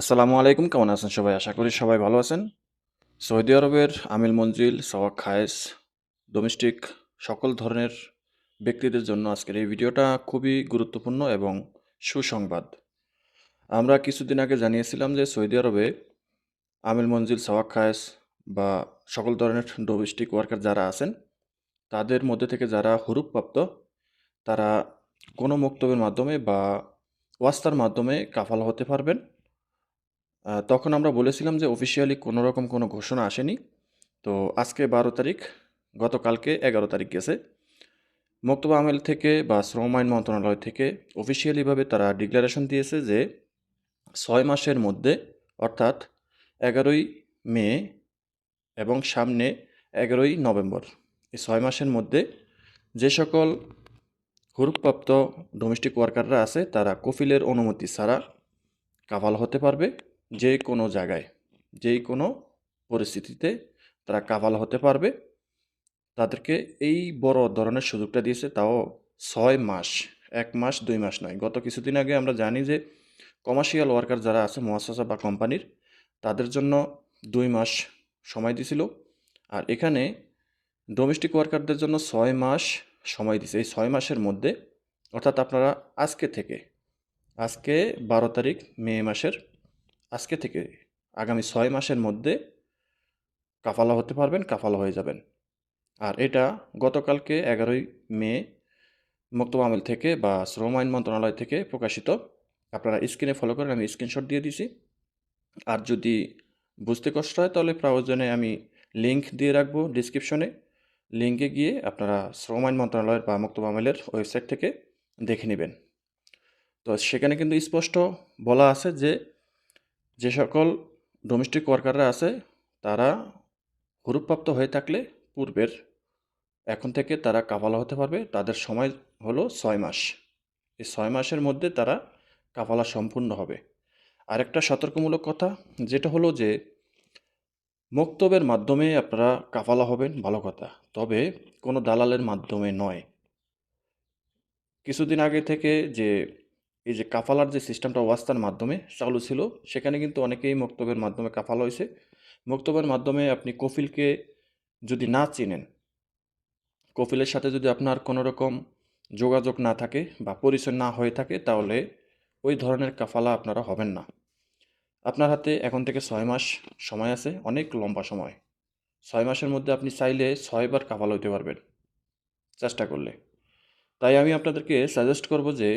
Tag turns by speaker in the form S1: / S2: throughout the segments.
S1: আসসালামু আলাইকুম, কেমন আছেন সবাই? আশা করি সবাই ভালো আছেন। সৌদি আরবের আমিল মঞ্জিল, সওয়াক খায়েস ডোমেস্টিক সকল ধরনের ব্যক্তিদের জন্য আজকের এই ভিডিওটা খুবই গুরুত্বপূর্ণ এবং সুসংবাদ। আমরা কিছুদিন আগে জানিয়েছিলাম যে সৌদি আরবে আমিল মঞ্জিল, সওয়াক খায়েস বা সকল ধরনের ডোমেস্টিক ওয়ার্কার যারা আছেন, তাদের মধ্যে থেকে যারা হুরুপপ্রাপ্ত, তারা কোনো বক্তব্যের মাধ্যমে বা ওয়াস্তার মাধ্যমে কাফাল হতে পারবেন। তখন আমরা বলেছিলাম যে অফিসিয়ালি কোনো রকম কোনো ঘোষণা আসেনি। তো আজকে বারো তারিখ, গতকালকে এগারো তারিখ গেছে। মক্তবা আমেল থেকে বা শ্রম আইন মন্ত্রণালয় থেকে অফিসিয়ালিভাবে তারা ডিক্লারেশন দিয়েছে যে ছয় মাসের মধ্যে, অর্থাৎ এগারোই মে এবং সামনে এগারোই নভেম্বর, এই ছয় মাসের মধ্যে যে সকল হুরুপ্রাপ্ত ডোমেস্টিক ওয়ার্কাররা আছে, তারা কফিলের অনুমতি ছাড়া কাভাল হতে পারবে। যে কোনো জায়গায় যেই কোনো পরিস্থিতিতে তারা কাভাল হতে পারবে। তাদেরকে এই বড় ধরনের সুযোগটা দিয়েছে, তাও ছয় মাস, এক মাস, দুই মাস নয়। গত কিছুদিন আগে আমরা জানি যে কমার্শিয়াল ওয়ার্কার যারা আছে মহাশাসা বা কোম্পানির, তাদের জন্য দুই মাস সময় দিছিল আর এখানে ডোমেস্টিক ওয়ার্কারদের জন্য ছয় মাস সময় দিছে এই ছয় মাসের মধ্যে, অর্থাৎ আপনারা আজকে থেকে, আজকে বারো তারিখ মে মাসের আজকে থেকে আগামী ছয় মাসের মধ্যে কাফালা হতে পারবেন, কাফালা হয়ে যাবেন। আর এটা গতকালকে এগারোই মে মুক্তব আমিল থেকে বা শ্রম আইন মন্ত্রণালয় থেকে প্রকাশিত। আপনারা স্ক্রিনে ফলো করেন, আমি স্ক্রিনশট দিয়ে দিছি। আর যদি বুঝতে কষ্ট হয়, তাহলে প্রয়োজনে আমি লিংক দিয়ে রাখব ডিসক্রিপশনে লিঙ্কে গিয়ে আপনারা শ্রম আইন মন্ত্রণালয়ের বা মুক্তব আমিলের ওয়েবসাইট থেকে দেখে নেবেন। তো সেখানে কিন্তু স্পষ্ট বলা আছে যে যে সকল ডোমেস্টিক ওয়ার্কাররা আছে, তারা হুরুপ্রাপ্ত হয়ে থাকলে পূর্বের, এখন থেকে তারা কাফালা হতে পারবে। তাদের সময় হলো ছয় মাস। এই ছয় মাসের মধ্যে তারা কাফালা সম্পূর্ণ হবে। আরেকটা সতর্কমূলক কথা, যেটা হলো যে, মক্তবের মাধ্যমে আপনারা কাফালা হবেন, ভালো কথা। তবে কোনো দালালের মাধ্যমে নয়। কিছুদিন আগে থেকে যে এই যে কাফালার যে সিস্টেমটা ওয়াস্তার মাধ্যমে চালু ছিল, সেখানে কিন্তু অনেকেই মক্তবের মাধ্যমে কাফালা হয়েছে। মক্তবের মাধ্যমে আপনি কফিলকে যদি না চিনেন, কফিলের সাথে যদি আপনার কোনো রকম যোগাযোগ না থাকে বা পরিচয় না হয়ে থাকে, তাহলে ওই ধরনের কাফালা আপনারা হবেন না। আপনার হাতে এখন থেকে ছয় মাস সময় আছে, অনেক লম্বা সময়। ছয় মাসের মধ্যে আপনি চাইলে ছয়বার কাফালা হইতে পারবেন, চেষ্টা করলে। তাই আমি আপনাদেরকে সাজেস্ট করব যে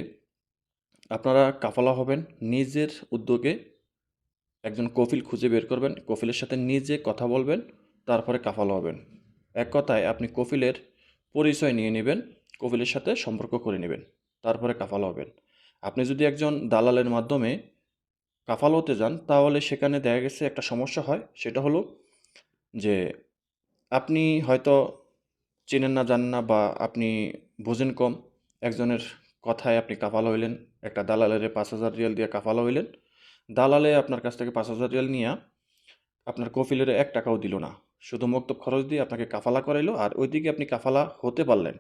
S1: আপনারা কাফালা হবেন, নিজের উদ্যোগে একজন কফিল খুঁজে বের করবেন, কফিলের সাথে নিজে কথা বলবেন, তারপরে কাফালা হবেন। এক কথায় আপনি কফিলের পরিচয় নিয়ে নেবেন, কফিলের সাথে সম্পর্ক করে নেবেন, তারপরে কাফালা হবেন। আপনি যদি একজন দালালের মাধ্যমে কাফাল হতে যান, তাহলে সেখানে দেখা গেছে একটা সমস্যা হয়, সেটা হলো যে আপনি হয়তো চেনেন না, জানেন না বা আপনি বোঝেন কম, একজনের কথায় আপনি কাফাল হইলেন, একটা দালালের পাঁচ হাজার রিয়াল দিয়ে কাফাল হইলেন। দালালে আপনার কাছ থেকে পাঁচ হাজার রিয়াল নিয়ে আপনার কফিলের এক টাকাও দিল না। শুধু মক্তব খরচ দিয়ে আপনাকে কাফালা করাইলো আর ওইদিকে আপনি কাফালা হতে পারলেন।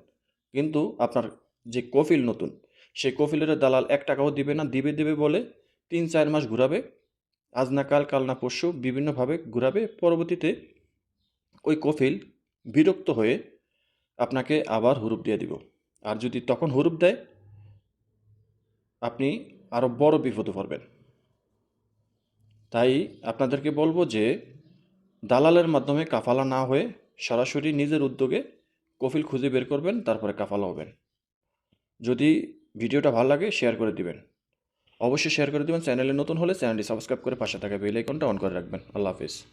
S1: কিন্তু আপনার যে কফিল নতুন সেই কফিলের দালাল এক টাকাও দিবে না, দিবে দিবে বলে তিন চার মাস ঘুরাবে। আজ না কাল কাল না পরশু বিভিন্নভাবে ঘুরাবে। পরবর্তীতে ওই কফিল বিরক্ত হয়ে আপনাকে আবার হুরুপ দিয়ে দিব। আর যদি তখন হুরুপ দেয় আপনি আরও বড় বিপদে পড়বেন। তাই আপনাদেরকে বলব যে, দালালের মাধ্যমে কাফালা না হয়ে সরাসরি নিজের উদ্যোগে কফিল খুঁজে বের করবেন, তারপরে কাফালা হবেন। যদি ভিডিওটা ভালো লাগে, শেয়ার করে দিবেন। অবশ্যই শেয়ার করে দিবেন, চ্যানেলে নতুন হলে চ্যানেলটি সাবস্ক্রাইব করে পাশে থাকা বেল আইকনটা অন করে রাখবেন। আল্লাহ হাফিজ।